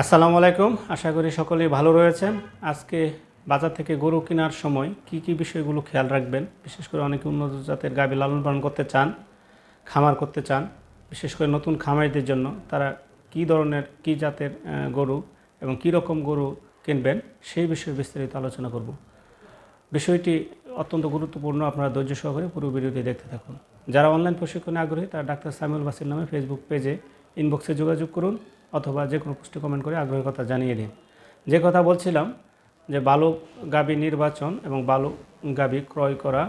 আসসালামু আলাইকুম। আশা করি সকলেই ভালো রয়েছেন। আজকে বাজার থেকে গরু কেনার সময় কি কি বিষয়গুলো খেয়াল রাখবেন? বিশেষ করে অনেকে উন্নত জাতের গাভী লালন পালন করতে চান, খামার করতে চান, বিশেষ করে নতুন খামারিদের জন্য তারা কি ধরনের, কি জাতের গরু এবং কি রকম গরু কিনবেন সেই বিষয়ে বিস্তারিত আলোচনা করব। বিষয়টি অত্যন্ত গুরুত্বপূর্ণ, আপনারা ধৈর্য সহকারে পুরো ভিডিওটি দেখতে থাকুন। যারা অনলাইন প্রশিক্ষণে আগ্রহী, তারা ডাক্তার সামিউল বাসির নামে ফেসবুক পেজে ইনবক্সে যোগাযোগ করুন। অথবা যে কোনো পোস্টে কমেন্ট করে আগ্রহের কথা জানিয়ে দিন। যে কথা বলছিলাম, যে বালক গাবি নির্বাচন এবং বালক গাবি ক্রয় করা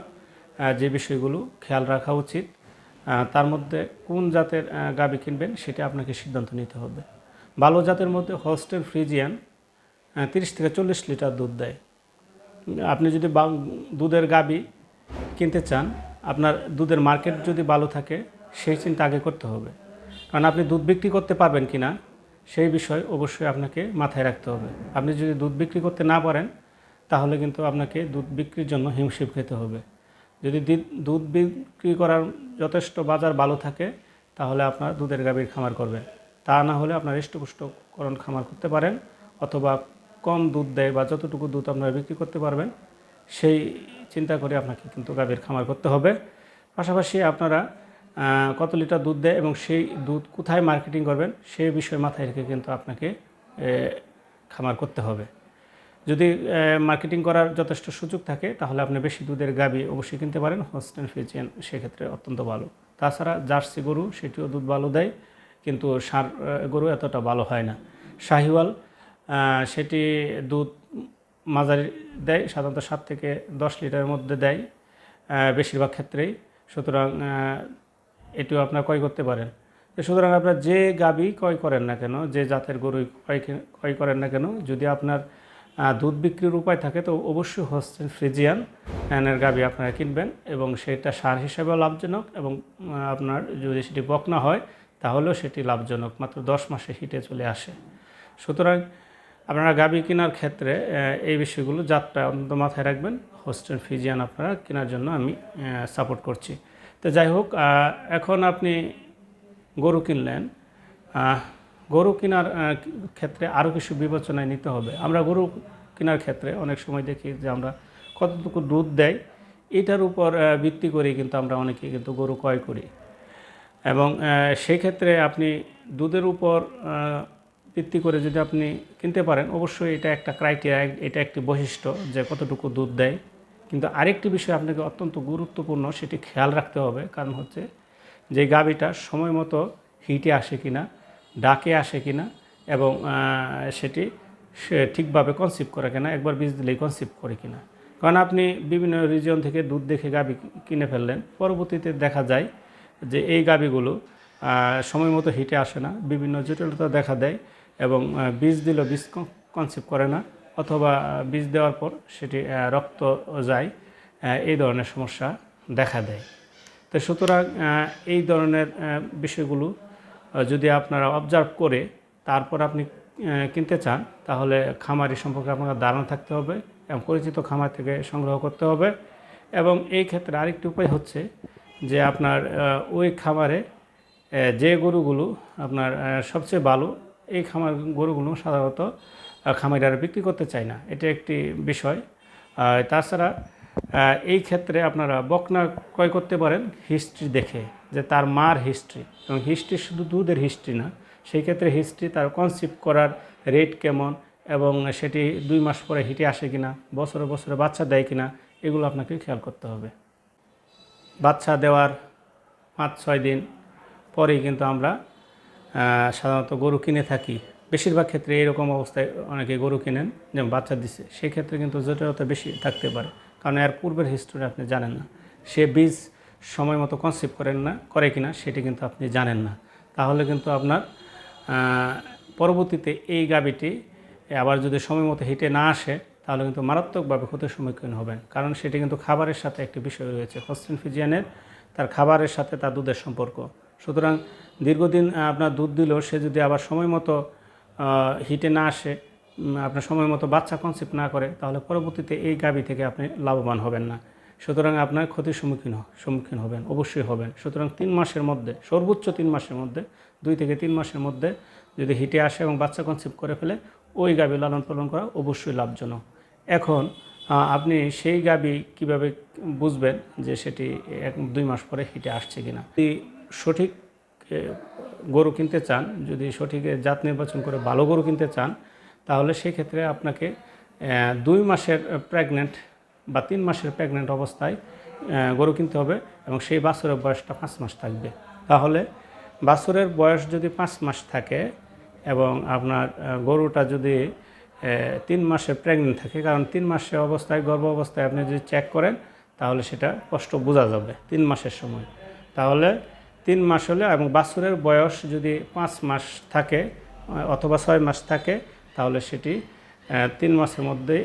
যে বিষয়গুলো খেয়াল রাখা উচিত তার মধ্যে কোন জাতের গাবি কিনবেন সেটা আপনাকে সিদ্ধান্ত নিতে হবে। ভালো জাতের মধ্যে হস্টেল ফ্রিজিয়ান তিরিশ থেকে চল্লিশ লিটার দুধ দেয়। আপনি যদি দুধের গাবি কিনতে চান, আপনার দুধের মার্কেট যদি ভালো থাকে, সেই চিন্তা আগে করতে হবে। কারণ আপনি দুধ বিক্রি করতে পারবেন কি না সেই বিষয় অবশ্যই আপনাকে মাথায় রাখতে হবে। আপনি যদি দুধ বিক্রি করতে না পারেন, তাহলে কিন্তু আপনাকে দুধ বিক্রির জন্য হিমশিম খেতে হবে। যদি দুধ বিক্রি করার যথেষ্ট বাজার ভালো থাকে, তাহলে আপনার দুধের গাভীর খামার করবেন। তা না হলে আপনার হৃষ্টপুষ্টকরণ খামার করতে পারেন, অথবা কম দুধ দেয় বা যতটুকু দুধ আপনারা বিক্রি করতে পারবেন, সেই চিন্তা করে আপনাকে কিন্তু গাভীর খামার করতে হবে। পাশাপাশি আপনারা কত লিটার দুধ দেয় এবং সেই দুধ কোথায় মার্কেটিং করবেন সেই বিষয় মাথায় রেখে কিন্তু আপনাকে খামার করতে হবে। যদি মার্কেটিং করার যথেষ্ট সুযোগ থাকে, তাহলে আপনি বেশি দুধের গাবি অবশ্যই কিনতে পারেন। হোস্টেল ফিজিয়ান সেক্ষেত্রে অত্যন্ত ভালো। তাছাড়া জার্সি গরু, সেটিও দুধ ভালো দেয়, কিন্তু সার গরু এতটা ভালো হয় না। শাহিওয়াল সেটি দুধ মাঝারি দেয়, সাধারণত সাত থেকে দশ লিটারের মধ্যে দেয় বেশিরভাগ ক্ষেত্রেই। সুতরাং এটিও আপনার ক্রয় করতে পারেন। সুতরাং আপনার যে গাবি ক্রয় করেন না কেন, যে জাতের গরু ক্রয় ক্রয় করেন না কেন, যদি আপনার দুধ বিক্রির উপায় থাকে, তো অবশ্যই হস্টেল ফ্রিজিয়ান এর গাবি আপনারা কিনবেন এবং সেটা সার হিসাবেও লাভজনক এবং আপনার যদি সেটি বকনা হয়, তাহলেও সেটি লাভজনক। মাত্র দশ মাসে হিটে চলে আসে। সুতরাং আপনারা গাবি কেনার ক্ষেত্রে এই বিষয়গুলো জাতটা অন্তত মাথায় রাখবেন। হোস্টেল ফিজিয়ান আপনারা কেনার জন্য আমি সাপোর্ট করছি। তো যাই হোক এখন আপনি গরু কিনলেন গরু কেনার ক্ষেত্রে আরও কিছু বিবেচনায় নিতে হবে। আমরা গরু কেনার ক্ষেত্রে অনেক সময় দেখি যে আমরা কতটুকু দুধ দেয় এটার উপর ভিত্তি করে কিন্তু আমরা অনেকে কিন্তু গরু ক্রয় করি। এবং সেই ক্ষেত্রে আপনি দুধের উপর ভিত্তি করে যদি আপনি কিনতে পারেন, অবশ্যই এটা একটা ক্রাইটেরিয়া এটা একটি বৈশিষ্ট্য যে কতটুকু দুধ দেয়। কিন্তু আরেকটি বিষয় আপনাকে অত্যন্ত গুরুত্বপূর্ণ সেটি খেয়াল রাখতে হবে। কারণ হচ্ছে যে গাভীটা সময় মতো হিটে আসে কি না ডাকে আসে কি না এবং সেটি সে ঠিকভাবে কনসিভ করে কিনা একবার বীজ দিলেই কনসিভ করে কিনা। কারণ আপনি বিভিন্ন রিজিয়ন থেকে দুধ দেখে গাভী কিনে ফেললেন পরবর্তীতে দেখা যায় যে এই গাভীগুলো আহ, সময় মতো হিটে আসে না। বিভিন্ন জটিলতা দেখা দেয় এবং বীজ দিলেও বীজ কনসিভ করে না। অথবা বীজ দেওয়ার পর সেটি রক্ত যায় এই ধরনের সমস্যা দেখা দেয়। তো সুতরাং এই ধরনের বিষয়গুলো যদি আপনারা অবজার্ভ করে তারপর আপনি কিনতে চান, তাহলে খামারি সম্পর্কে আপনার ধারণা থাকতে হবে এবং পরিচিত খামার থেকে সংগ্রহ করতে হবে। এবং এই ক্ষেত্রে আরেকটি উপায় হচ্ছে যে আপনার ওই খামারে যে গরুগুলো আপনার সবচেয়ে ভালো, এই খামার গরুগুলো সাধারণত খামারিরা বিক্রি করতে চায় না। এটা একটি বিষয়। তাছাড়া এই ক্ষেত্রে আপনারা বকনা ক্রয় করতে পারেন হিস্ট্রি দেখে, যে তার মার হিস্ট্রি এবং হিস্ট্রি শুধু দুধের হিস্ট্রি না, সেই ক্ষেত্রে হিস্ট্রি তার কনসিভ করার রেট কেমন এবং সেটি দুই মাস পরে হিটে আসে কিনা, বছরে বছরে বাচ্চা দেয় কিনা, এগুলো আপনাকে খেয়াল করতে হবে। বাচ্চা দেওয়ার পাঁচ ছয় দিন পরেই কিন্তু আমরা সাধারণত গরু কিনে থাকি। বেশিরভাগ ক্ষেত্রে এরকম অবস্থায় অনেকে গরু কিনেন, যেমন বাচ্চা দিচ্ছে সেই ক্ষেত্রে কিন্তু জটিলতা বেশি থাকতে পারে। কারণ এর পূর্বের হিস্টোরি আপনি জানেন না। সে বীজ সময় মতো কনসিভ করেন না, করে কিনা সেটি কিন্তু আপনি জানেন না। তাহলে কিন্তু আপনার পরবর্তীতে এই গাবিটি আবার যদি সময় মতো হিটে না আসে, তাহলে কিন্তু মারাত্মকভাবে ক্ষতির সম্মুখীন হবেন। কারণ সেটি কিন্তু খাবারের সাথে একটি বিষয় রয়েছে। হস্টেন ফিজিয়ানের তার খাবারের সাথে তার দুধের সম্পর্ক। সুতরাং দীর্ঘদিন আপনার দুধ দিলেও সে যদি আবার সময় মতো হিটে না আসে আপনার সময় মতো বাচ্চা কনসেপ্ট না করে, তাহলে পরবর্তীতে এই গাবি থেকে আপনি লাভবান হবেন না। সুতরাং আপনার ক্ষতির সম্মুখীন সম্মুখীন হবেন, অবশ্যই হবেন। সুতরাং তিন মাসের মধ্যে, সর্বোচ্চ তিন মাসের মধ্যে, দুই থেকে তিন মাসের মধ্যে যদি হিটে আসে এবং বাচ্চা কনসিভ করে ফেলে, ওই গাভী লালন পালন করা অবশ্যই লাভজনক। এখন আপনি সেই গাভী কীভাবে বুঝবেন যে সেটি এক, দুই মাস পরে হিটে আসছে কিনা? সঠিক গরু কিনতে চান, যদি সঠিক জাত নির্বাচন করে ভালো গরু কিনতে চান, তাহলে সেই ক্ষেত্রে আপনাকে দুই মাসের প্রেগনেন্ট বা তিন মাসের প্রেগনেন্ট অবস্থায় গরু কিনতে হবে এবং সেই বাছুরের বয়সটা পাঁচ মাস থাকবে। তাহলে বাছুরের বয়স যদি পাঁচ মাস থাকে এবং আপনার গরুটা যদি তিন মাসে প্রেগনেন্ট থাকে, কারণ তিন মাসের অবস্থায়, গর্ভ অবস্থায় আপনি যদি চেক করেন, তাহলে সেটা কষ্ট বোঝা যাবে, তিন মাসের সময়। তাহলে তিন মাস হলে এবং বাছুরের বয়স যদি পাঁচ মাস থাকে, অথবা ছয় মাস থাকে, তাহলে সেটি তিন মাসের মধ্যে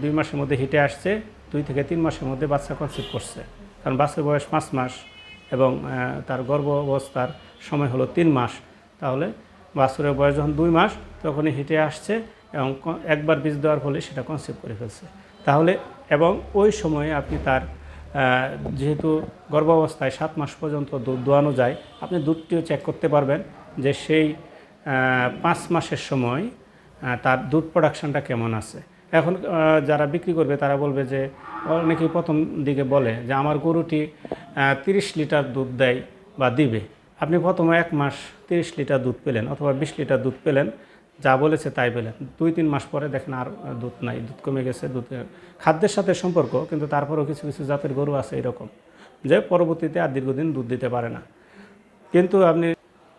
দুই মাসের মধ্যে হিটে আসছে, দুই থেকে তিন মাসের মধ্যে বাচ্চা কনসিভ করছে। কারণ বাচ্চার বয়স পাঁচ মাস এবং তার গর্ভ অবস্থার সময় হলো তিন মাস, তাহলে বাছুরের বয়স যখন দুই মাস, তখনই হিটে আসছে এবং একবার বীজ দেওয়ার ফলে সেটা কনসিভ করে ফেলছে। তাহলে, এবং ওই সময়ে আপনি তার যেহেতু গর্ভাবস্থায় সাত মাস পর্যন্ত দুধ দোয়ানো যায়, আপনি দুধটিও চেক করতে পারবেন যে সেই পাঁচ মাসের সময় তার দুধ প্রোডাকশনটা কেমন আছে। এখন যারা বিক্রি করবে, তারা বলবে যে, অনেকেই প্রথম দিকে বলে যে, আমার গরুটি তিরিশ লিটার দুধ দেয় বা দিবে। আপনি প্রথমে এক মাস তিরিশ লিটার দুধ পেলেন অথবা বিশ লিটার দুধ পেলেন যা বলেছে তাই পেলেন দুই, তিন মাস পরে দেখেন আর দুধ নাই, দুধ কমে গেছে দুধের খাদ্যের সাথে সম্পর্ক, কিন্তু তারপরেও কিছু কিছু জাতের গরু আছে এরকম, যে পরবর্তীতে আর দীর্ঘদিন দুধ দিতে পারে না। কিন্তু আপনি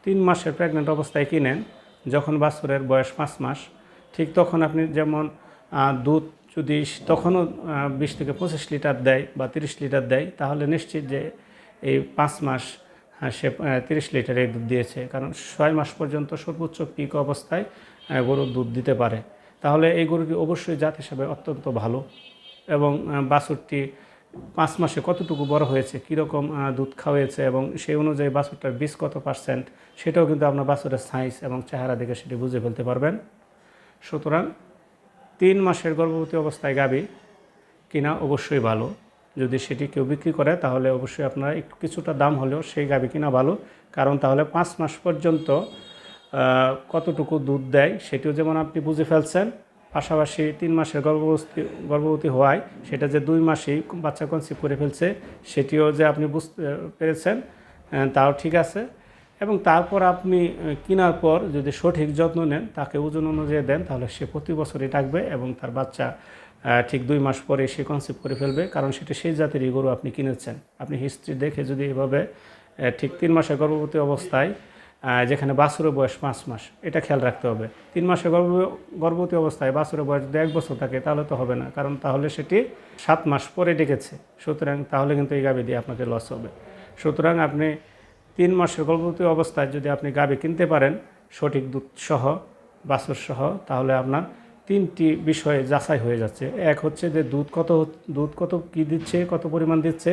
তিন মাসের প্রেগনেন্ট অবস্থায় কিনেন, যখন বাছুরের বয়স পাঁচ মাস, ঠিক তখন আপনি যেমন দুধ যদি তখনও বিশ থেকে পঁচিশ লিটার দেয় বা তিরিশ লিটার দেয়, তাহলে নিশ্চিত যে এই পাঁচ মাস সে তিরিশ লিটারের দুধ দিয়েছে। কারণ ছয় মাস পর্যন্ত সর্বোচ্চ পিক অবস্থায় গরু দুধ দিতে পারে। তাহলে এই গরুটি অবশ্যই জাত হিসাবে অত্যন্ত ভালো? এবং বাছুরটি পাঁচ মাসে কতটুকু বড় হয়েছে, কীরকম দুধ খাওয়াইছে এবং সেই অনুযায়ী বাছুরটার বীজ কত পার্সেন্ট সেটাও কিন্তু আপনার বাছুরের সাইজ এবং চেহারা দেখে সেটি বুঝে ফেলতে পারবেন। সুতরাং তিন মাসের গর্ভবতী অবস্থায় গাবি কিনা অবশ্যই ভালো। যদি সেটি কেউ বিক্রি করে, তাহলে অবশ্যই আপনার কিছুটা দাম হলেও সেই গাবি কিনা ভালো। কারণ তাহলে পাঁচ মাস পর্যন্ত কতটুকু দুধ দেয় সেটিও যেমন আপনি বুঝে ফেলছেন, পাশাপাশি তিন মাসের গর্ভবতী গর্ভবতী হওয়ায় সেটা যে দুই মাসেই বাচ্চা কনসিভ করে ফেলছে, সেটিও যে আপনি বুঝতে পেরেছেন তাও ঠিক আছে। এবং তারপর আপনি কেনার পর যদি সঠিক যত্ন নেন, তাকে ওজন অনুযায়ী দেন, তাহলে সে প্রতি বছরই ডাকবে এবং তার বাচ্চা ঠিক দুই মাস পরে সে কনসিভ করে ফেলবে, কারণ সেটা সেই জাতেরই গরু আপনি কিনেছেন। আপনি হিস্ট্রি দেখে যদি এভাবে ঠিক তিন মাসের গর্ভবতী অবস্থায় যেখানে বাছুরের বয়স পাঁচ মাস, এটা খেয়াল রাখতে হবে। তিন মাসের গর্ভ, গর্ভবতী অবস্থায় বাছুরের বয়স যদি এক বছর থাকে, তাহলে তো হবে না, কারণ তাহলে সেটি সাত মাস পরে ডেকেছে। সুতরাং তাহলে কিন্তু এই গাভি দিয়ে আপনাকে লস হবে। সুতরাং আপনি তিন মাসের গর্ভবতী অবস্থায় যদি আপনি গাভি কিনতে পারেন, সঠিক দুধ সহ, বাছুর সহ, তাহলে আপনার তিনটি বিষয়ে যাচাই হয়ে যাচ্ছে। এক হচ্ছে যে দুধ কত দুধ কত কী দিচ্ছে, কত পরিমাণ দিচ্ছে,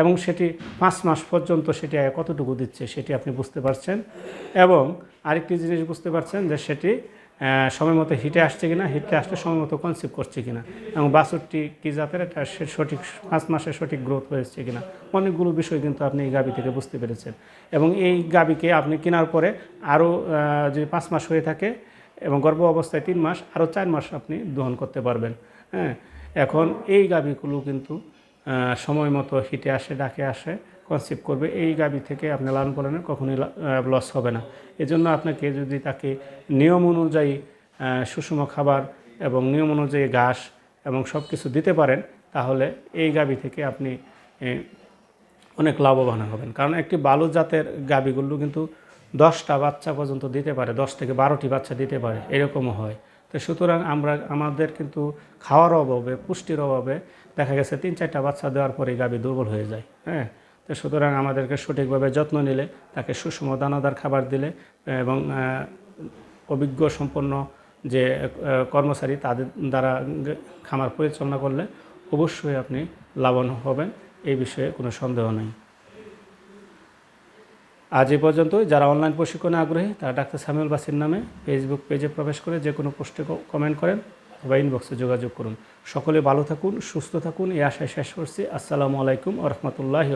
এবং সেটি পাঁচ মাস পর্যন্ত সেটি কতটুকু দিচ্ছে, সেটি আপনি বুঝতে পারছেন। এবং আরেকটি জিনিস বুঝতে পারছেন যে সেটি সময় মতো হিটে আসছে কিনা, হিটে আসলে সময় মতো কনসিভ করছে কিনা, এবং বাছুরটি কী জাতের, এটা সঠিক পাঁচ মাসে সঠিক গ্রোথ হয়েছে কিনা, অনেকগুলো বিষয় কিন্তু আপনি এই গাবি থেকে বুঝতে পেরেছেন। এবং এই গাবিকে আপনি কেনার পরে আরও যদি পাঁচ মাস হয়ে থাকে এবং গর্ভ অবস্থায় তিন মাস, আরও চার মাস আপনি দহন করতে পারবেন। হ্যাঁ এখন এই গাবিগুলো কিন্তু সময় মতো হিটে আসে, ডাকে আসে কনসিভ করবে। এই গাবি থেকে আপনি লালন পালনে কখনোই লস হবে না। এজন্য আপনাকে যদি তাকে নিয়ম অনুযায়ী সুষম খাবার এবং নিয়ম অনুযায়ী ঘাস এবং সব কিছু দিতে পারেন, তাহলে এই গাবি থেকে আপনি অনেক লাভবান হবেন। কারণ একটি ভালো জাতের গাবিগুলো কিন্তু দশটা বাচ্চা পর্যন্ত দিতে পারে, দশ থেকে বারোটি বাচ্চা দিতে পারে, এরকমও হয়। তো সুতরাং আমরা, আমাদের কিন্তু খাওয়ার অভাবে, পুষ্টির অভাবে দেখা গেছে তিন চারটা বাচ্চা দেওয়ার পরে গাবি দুর্বল হয়ে যায় হ্যাঁ? তো সুতরাং আমাদেরকে সঠিকভাবে যত্ন নিলে, তাকে সুষম দানাদার খাবার দিলে, এবং অভিজ্ঞ সম্পন্ন যে কর্মচারী তাদের দ্বারা খামার পরিচালনা করলে অবশ্যই আপনি লাভবান হবেন, এই বিষয়ে কোনো সন্দেহ নেই। আজ এ পর্যন্ত যারা অনলাইন প্রশিক্ষণে আগ্রহী, তারা ডাক্তার সামিউল বাসির নামে ফেসবুক পেজে প্রবেশ করে যে কোনো পোস্টে কমেন্ট করেন বা ইনবক্সে যোগাযোগ করুন। সকলে ভালো থাকুন, সুস্থ থাকুন, এই আশায় শেষ করছি। আসসালামু আলাইকুম ও রহমতুল্লাহি